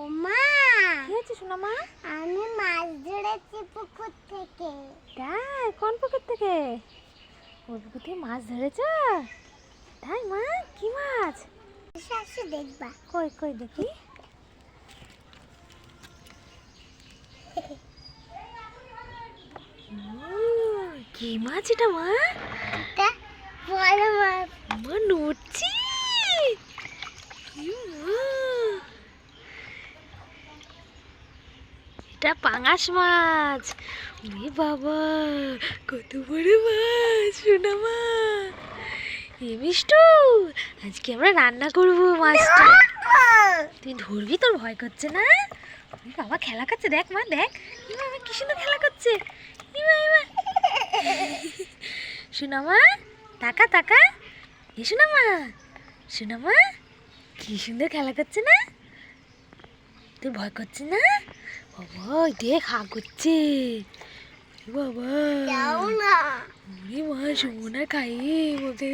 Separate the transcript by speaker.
Speaker 1: ও মা
Speaker 2: কি হয়েছে শোনা মা
Speaker 1: আমি মাছ ধরেছি পুকুর থেকে।
Speaker 2: তাই? কোন পুকুর থেকে? ওই পুকুর থেকে মাছ ধরেছ? তাই মা? কি মাছ?
Speaker 1: শাশু দেখবা।
Speaker 2: কই কই দেখি? কি মাছ এটা মা?
Speaker 1: এটা বড় মাছ।
Speaker 2: মা নড়ছি ই মা। এটা পাঙাশ মাছ। ওরে বাবা, কত বড় মাছ শোনা মা এ মিষ্টু, আজকে আমরা রান্না করব মাছটা। তুই ধরবি তোর ভয় করছে না? বাবা, খেলা করছে, দেখ মা, দেখ। ইমা ইমা কি সুন্দর খেলা করছে। ইমা ইমা শোনা মা। তাকা তাকা। এ শোনা মা শোনা মা কি সুন্দর খেলা করছে না? তোর ভয় করছে না? বাবা দেখ হা করছে বাবা। ওরে মা সুমনা খাইয়ে বলতে।